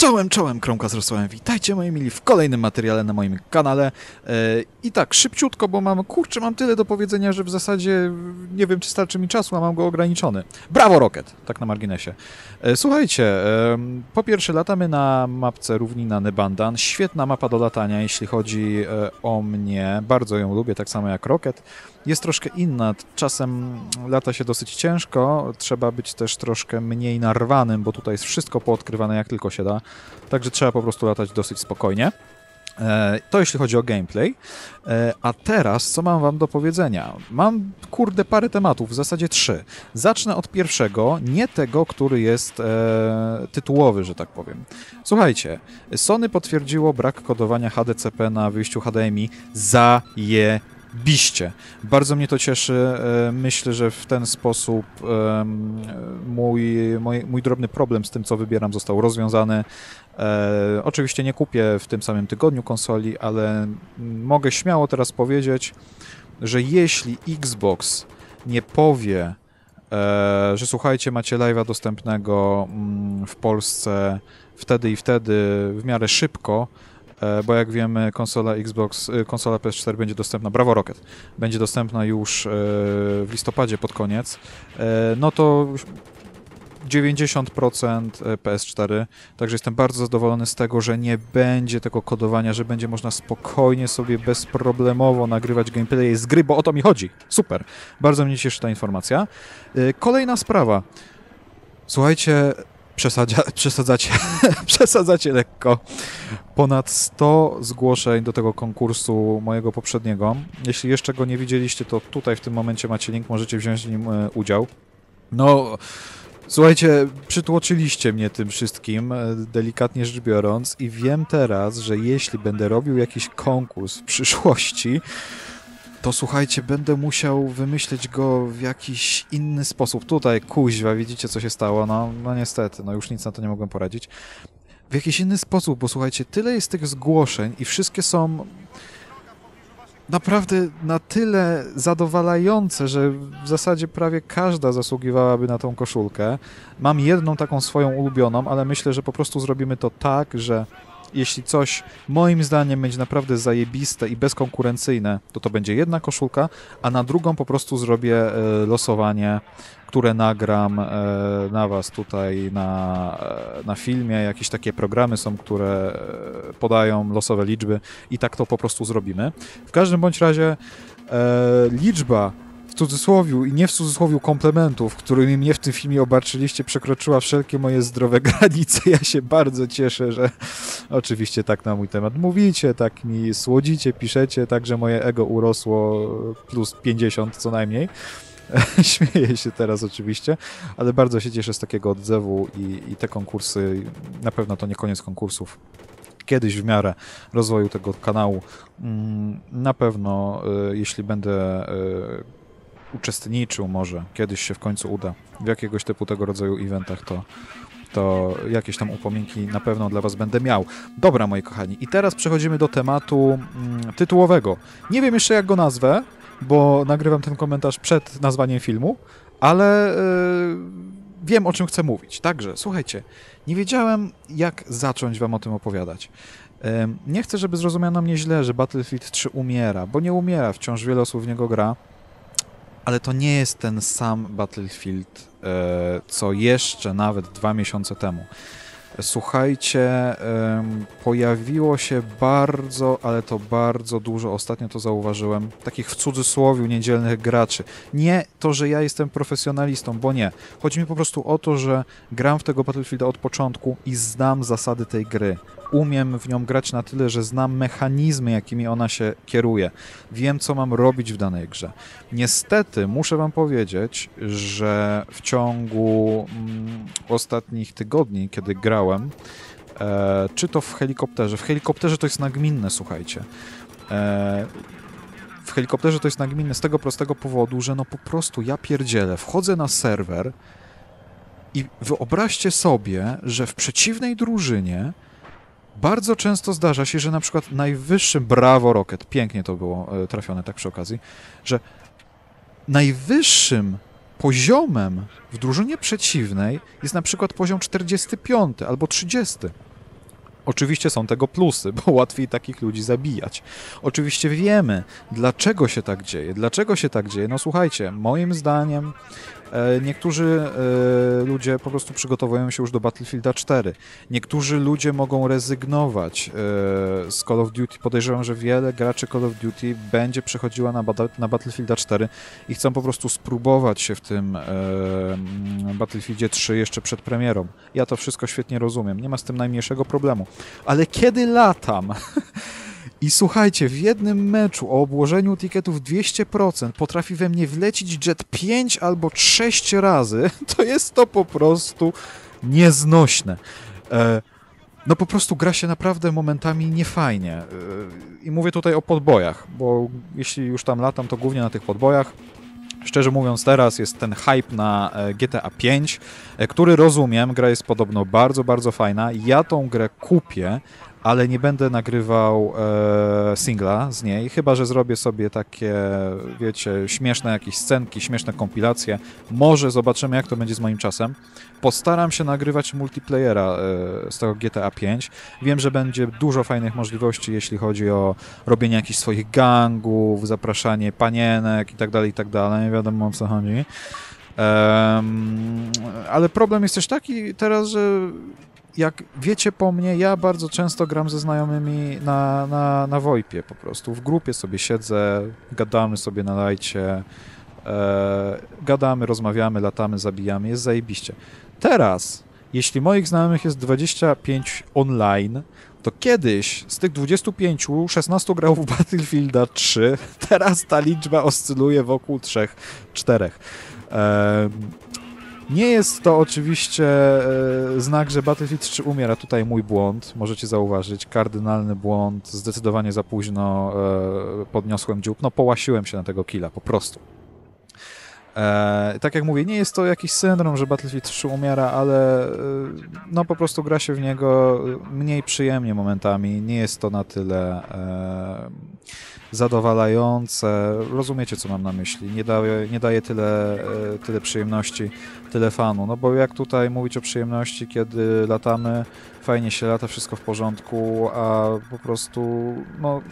Czołem, czołem, Kromka z Rosłem. Witajcie moi mili w kolejnym materiale na moim kanale. E, I tak, szybciutko, bo mam, kurczę, mam tyle do powiedzenia, że w zasadzie nie wiem, czy starczy mi czasu, a mam go ograniczony. Brawo Rocket, tak na marginesie. E, słuchajcie, po pierwsze latamy na mapce równina Nebandan. Świetna mapa do latania, jeśli chodzi e, o mnie. Bardzo ją lubię, tak samo jak Rocket. Jest troszkę inna, czasem lata się dosyć ciężko, trzeba być też troszkę mniej narwanym, bo tutaj jest wszystko poodkrywane jak tylko się da. Także trzeba po prostu latać dosyć spokojnie. E, To jeśli chodzi o gameplay. E, A teraz, co mam wam do powiedzenia? Mam, kurde, parę tematów, w zasadzie trzy. Zacznę od pierwszego, nie tego, który jest e, tytułowy, że tak powiem. Słuchajcie, Sony potwierdziło brak kodowania HDCP na wyjściu HDMI za je biście. Bardzo mnie to cieszy. E, Myślę, że w ten sposób mój, mój, mój drobny problem z tym, co wybieram, został rozwiązany. E, oczywiście nie kupię w tym samym tygodniu konsoli, ale mogę śmiało teraz powiedzieć, że jeśli Xbox nie powie, e, że słuchajcie, macie live'a dostępnego mm, w Polsce wtedy i wtedy w miarę szybko, bo jak wiemy konsola Xbox, e, konsola PS4 będzie dostępna, brawo Rocket, będzie dostępna już e, w listopadzie pod koniec, e, no to 90% PS4, także jestem bardzo zadowolony z tego, że nie będzie tego kodowania, że będzie można spokojnie sobie bezproblemowo nagrywać gameplay z gry, bo o to mi chodzi. Super. Bardzo mnie cieszy ta informacja. Kolejna sprawa. Słuchajcie, przesadzia, przesadzacie, przesadzacie lekko. Ponad 100 zgłoszeń do tego konkursu mojego poprzedniego. Jeśli jeszcze go nie widzieliście, to tutaj w tym momencie macie link, możecie wziąć w nim e, udział. No, słuchajcie, przytłoczyliście mnie tym wszystkim, e, delikatnie rzecz biorąc, i wiem teraz, że jeśli będę robił jakiś konkurs w przyszłości, to słuchajcie, będę musiał wymyśleć go w jakiś inny sposób. Tutaj, kuźwa, widzicie co się stało? No, no niestety, no już nic na to nie mogłem poradzić. W jakiś inny sposób, bo słuchajcie, tyle jest tych zgłoszeń i wszystkie są naprawdę na tyle zadowalające, że w zasadzie prawie każda zasługiwałaby na tą koszulkę. Mam jedną taką swoją ulubioną, ale myślę, że po prostu zrobimy to tak, że jeśli coś moim zdaniem będzie naprawdę zajebiste i bezkonkurencyjne, to to będzie jedna koszulka, a na drugą po prostu zrobię e, losowanie, które nagram e, na was tutaj na, e, na filmie. Jakieś takie programy są, które podają losowe liczby i tak to po prostu zrobimy. W każdym bądź razie liczba w cudzysłowiu i nie w cudzysłowiu komplementów, którymi mnie w tym filmie obarczyliście, przekroczyła wszelkie moje zdrowe granice. Ja się bardzo cieszę, że oczywiście tak na mój temat mówicie, tak mi słodzicie, piszecie, tak, że moje ego urosło plus 50 co najmniej. Śmieję się teraz oczywiście, ale bardzo się cieszę z takiego odzewu i, i te konkursy, na pewno to nie koniec konkursów. Kiedyś w miarę rozwoju tego kanału, mm, na pewno, y, jeśli będę y, uczestniczył może, kiedyś się w końcu uda w jakiegoś typu tego rodzaju eventach, to, to jakieś tam upominki na pewno dla Was będę miał. Dobra, moi kochani, i teraz przechodzimy do tematu mm, tytułowego. Nie wiem jeszcze jak go nazwę, bo nagrywam ten komentarz przed nazwaniem filmu, ale yy, wiem o czym chcę mówić. Także, słuchajcie, nie wiedziałem jak zacząć Wam o tym opowiadać. Nie chcę, żeby zrozumiano mnie źle, że Battlefield 3 umiera, bo nie umiera, wciąż wiele osób w niego gra, ale to nie jest ten sam Battlefield, e, co jeszcze nawet dwa miesiące temu. Słuchajcie, pojawiło się bardzo, ale to bardzo dużo, ostatnio to zauważyłem, takich w cudzysłowie niedzielnych graczy. Nie to, że ja jestem profesjonalistą, bo nie. Chodzi mi po prostu o to, że gram w tego Battlefielda od początku i znam zasady tej gry. Umiem w nią grać na tyle, że znam mechanizmy, jakimi ona się kieruje. Wiem, co mam robić w danej grze. Niestety, muszę Wam powiedzieć, że w ciągu mm, ostatnich tygodni, kiedy grałem, e, czy to w helikopterze, w helikopterze to jest nagminne, słuchajcie. E, w helikopterze to jest nagminne z tego prostego powodu, że no po prostu ja pierdzielę, wchodzę na serwer i wyobraźcie sobie, że w przeciwnej drużynie bardzo często zdarza się, że na przykład najwyższym, brawo Rocket, pięknie to było e, trafione tak przy okazji, że najwyższym poziomem w drużynie przeciwnej jest na przykład poziom 45 albo 30. Oczywiście są tego plusy, bo łatwiej takich ludzi zabijać. Oczywiście wiemy, dlaczego się tak dzieje. Dlaczego się tak dzieje? No słuchajcie, moim zdaniem niektórzy e, ludzie po prostu przygotowują się już do Battlefielda 4. Niektórzy ludzie mogą rezygnować e, z Call of Duty. Podejrzewam, że wiele graczy Call of Duty będzie przechodziła na, Battlefielda 4 i chcą po prostu spróbować się w tym Battlefieldzie 3 jeszcze przed premierą. Ja to wszystko świetnie rozumiem. Nie ma z tym najmniejszego problemu. Ale kiedy latam I słuchajcie, w jednym meczu o obłożeniu tiketów 200% potrafi we mnie wlecić jet 5 albo 6 razy, to jest to po prostu nieznośne. E, no po prostu gra się naprawdę momentami niefajnie. E, I mówię tutaj o podbojach, bo jeśli już tam latam, to głównie na tych podbojach. Szczerze mówiąc, teraz jest ten hype na e, GTA 5, e, który rozumiem, gra jest podobno bardzo, bardzo fajna. Ja tą grę kupię, ale nie będę nagrywał e, singla z niej, chyba że zrobię sobie takie, wiecie, śmieszne jakieś scenki, śmieszne kompilacje. Może zobaczymy, jak to będzie z moim czasem. Postaram się nagrywać multiplayera e, z tego GTA 5. Wiem, że będzie dużo fajnych możliwości, jeśli chodzi o robienie jakichś swoich gangów, zapraszanie panienek i tak dalej, i tak. Nie wiadomo o co chodzi. Um, ale problem jest też taki teraz, że jak wiecie po mnie, ja bardzo często gram ze znajomymi na, na, na VoIPie po prostu. W grupie sobie siedzę, gadamy sobie na lajcie, e, gadamy, rozmawiamy, latamy, zabijamy, jest zajebiście. Teraz, jeśli moich znajomych jest 25 online, to kiedyś z tych 25, 16 grał w Battlefielda 3, teraz ta liczba oscyluje wokół 3-4. E, nie jest to oczywiście e, znak, że Battlefield 3 umiera. Tutaj mój błąd, możecie zauważyć. Kardynalny błąd. Zdecydowanie za późno e, podniosłem dziób. No połasiłem się na tego killa, po prostu. E, tak jak mówię, nie jest to jakiś syndrom, że Battlefield 3 umiera, ale e, no po prostu gra się w niego mniej przyjemnie momentami. Nie jest to na tyle e, zadowalające. Rozumiecie, co mam na myśli. Nie daje, nie daje tyle, e, tyle przyjemności, tyle fanu. No bo jak tutaj mówić o przyjemności, kiedy latamy, fajnie się lata, wszystko w porządku, a po prostu no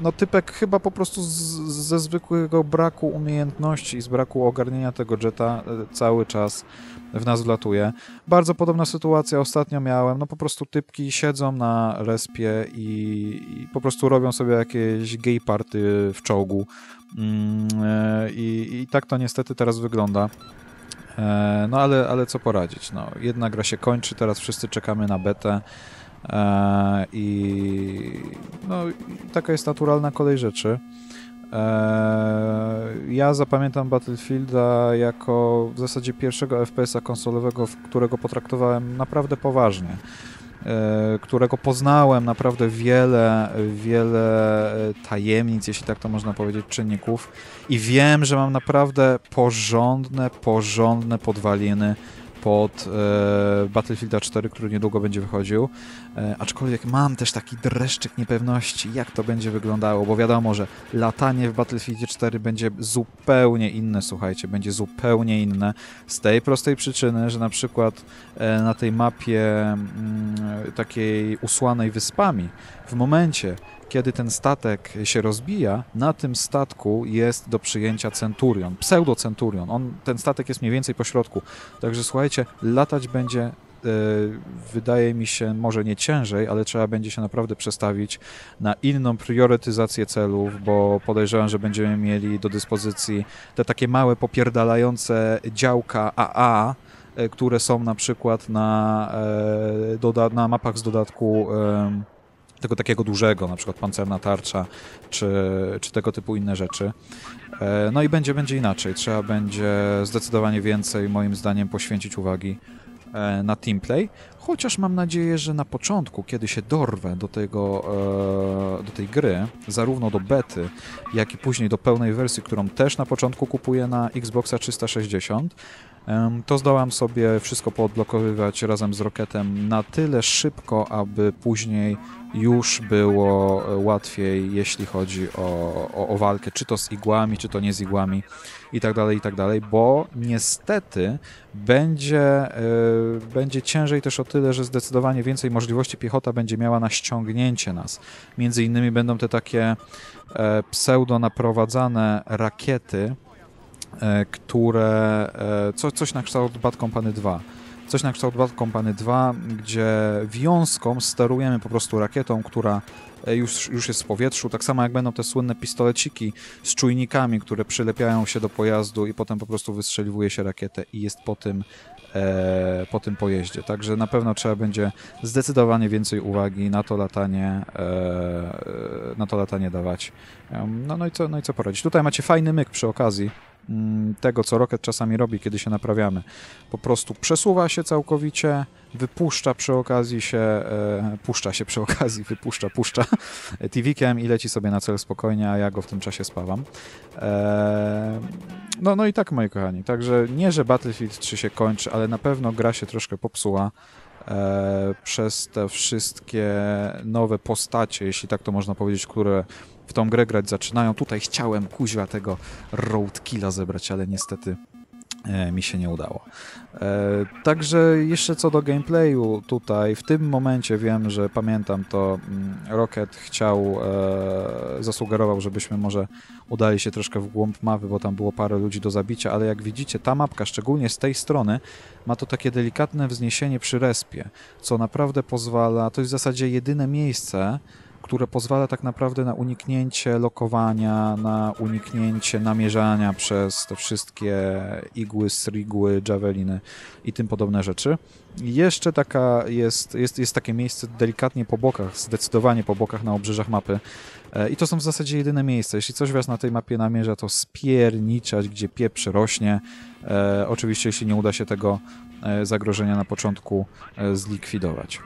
no typek chyba po prostu z, ze zwykłego braku umiejętności i z braku ogarnienia tego jeta e, cały czas w nas wlatuje. Bardzo podobna sytuacja ostatnio miałem, no po prostu typki siedzą na respie i, i po prostu robią sobie jakieś gay party w czołgu mm, e, i, i tak to niestety teraz wygląda. E, no ale, ale co poradzić, no jedna gra się kończy, teraz wszyscy czekamy na betę, I no, taka jest naturalna kolej rzeczy. E, ja zapamiętam Battlefielda jako w zasadzie pierwszego FPS-a konsolowego, którego potraktowałem naprawdę poważnie. E, którego poznałem naprawdę wiele, wiele tajemnic, jeśli tak to można powiedzieć, czynników i wiem, że mam naprawdę porządne, porządne podwaliny pod e, Battlefielda 4, który niedługo będzie wychodził. E, aczkolwiek mam też taki dreszczyk niepewności, jak to będzie wyglądało, bo wiadomo, że latanie w Battlefieldzie 4 będzie zupełnie inne, słuchajcie, będzie zupełnie inne z tej prostej przyczyny, że na przykład e, na tej mapie mm, takiej usłanej wyspami, w momencie, kiedy ten statek się rozbija, na tym statku jest do przyjęcia Centurion, pseudo-Centurion. On, ten statek jest mniej więcej po środku. Także słuchajcie, latać będzie e, wydaje mi się może nie ciężej, ale trzeba będzie się naprawdę przestawić na inną priorytetyzację celów, bo podejrzewam, że będziemy mieli do dyspozycji te takie małe popierdalające działka AA, e, które są na przykład na, e, na mapach z dodatku tego takiego dużego, na przykład pancerna tarcza, czy, czy tego typu inne rzeczy. E, no i będzie, będzie inaczej. Trzeba będzie zdecydowanie więcej, moim zdaniem, poświęcić uwagi e, na teamplay, chociaż mam nadzieję, że na początku, kiedy się dorwę do, tego, e, do tej gry, zarówno do bety, jak i później do pełnej wersji, którą też na początku kupuję na Xboxa 360, to zdołam sobie wszystko poodblokowywać razem z Rocketem na tyle szybko, aby później już było łatwiej, jeśli chodzi o, o, o, walkę, czy to z igłami, czy to nie z igłami i tak dalej, i tak dalej, bo niestety będzie, yy, będzie ciężej też o, tyle, że zdecydowanie więcej możliwości piechota będzie miała na ściągnięcie nas. Między innymi będą te takie e, pseudo naprowadzane rakiety, e, które e, co, coś na kształt Bad Company 2 coś na kształt Bad Company 2, gdzie wiązką sterujemy po prostu rakietą, która e, już, już jest w powietrzu, tak samo jak będą te słynne pistoleciki z czujnikami, które przylepiają się do pojazdu i potem po prostu wystrzeliwuje się rakietę i jest po tym, e, po tym pojeździe. Także na pewno trzeba będzie zdecydowanie więcej uwagi na to latanie, e, na to latanie dawać. No, no, i co, no i co poradzić? Tutaj macie fajny myk przy okazji tego, co Rocket czasami robi, kiedy się naprawiamy. Po prostu przesuwa się całkowicie, wypuszcza przy okazji się, e, puszcza się przy okazji, wypuszcza, puszcza TV-kiem i leci sobie na cel spokojnie, a ja go w tym czasie spawam. E, no, no i tak, moi kochani. Także nie, że Battlefield 3 się kończy, ale na pewno gra się troszkę popsuła e, przez te wszystkie nowe postacie, jeśli tak to można powiedzieć, które w tą grę grać zaczynają. Tutaj chciałem kuźwa tego roadkilla zebrać, ale niestety e, mi się nie udało. E, także jeszcze co do gameplayu, tutaj w tym momencie wiem, że pamiętam to, mm, Rocket chciał, e, zasugerował, żebyśmy może udali się troszkę w głąb mapy, bo tam było parę ludzi do zabicia, ale jak widzicie, ta mapka, szczególnie z tej strony, ma to takie delikatne wzniesienie przy respie, co naprawdę pozwala, to jest w zasadzie jedyne miejsce, które pozwala tak naprawdę na uniknięcie lokowania, na uniknięcie namierzania przez te wszystkie igły, strigły, javeliny i tym podobne rzeczy. Jeszcze taka jest, jest, jest takie miejsce delikatnie po bokach, zdecydowanie po bokach na obrzeżach mapy. E, I to są w zasadzie jedyne miejsca. Jeśli coś was na tej mapie namierza, to spierniczać, gdzie pieprz rośnie. E, oczywiście, jeśli nie uda się tego e, zagrożenia na początku e, zlikwidować.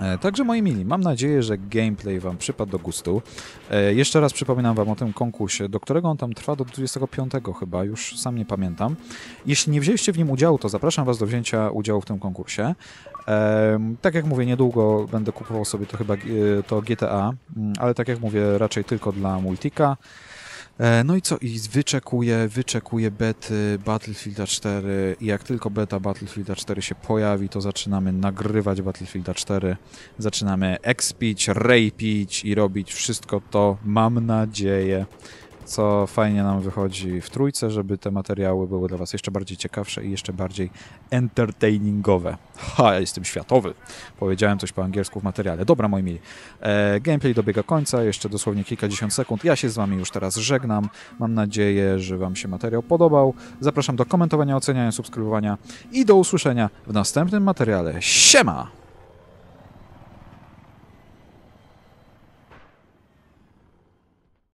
E, także moi mili, mam nadzieję, że gameplay Wam przypadł do gustu. E, jeszcze raz przypominam Wam o tym konkursie, do którego on tam trwa do 25 chyba, już sam nie pamiętam. Jeśli nie wzięliście w nim udziału, to zapraszam Was do wzięcia udziału w tym konkursie. E, tak jak mówię, niedługo będę kupował sobie to chyba to GTA, mm, ale tak jak mówię, raczej tylko dla Multika. E, no i co? I wyczekuję, wyczekuję bety Battlefielda 4 i jak tylko beta Battlefielda 4 się pojawi, to zaczynamy nagrywać Battlefielda 4, zaczynamy expić, rapić i robić wszystko to, mam nadzieję, co fajnie nam wychodzi w trójce, żeby te materiały były dla Was jeszcze bardziej ciekawsze i jeszcze bardziej entertainingowe. Ha, ja jestem światowy. Powiedziałem coś po angielsku w materiale. Dobra, moi mili. E, gameplay dobiega końca, jeszcze dosłownie kilkadziesiąt sekund. Ja się z Wami już teraz żegnam. Mam nadzieję, że Wam się materiał podobał. Zapraszam do komentowania, oceniania, subskrybowania i do usłyszenia w następnym materiale. Siema!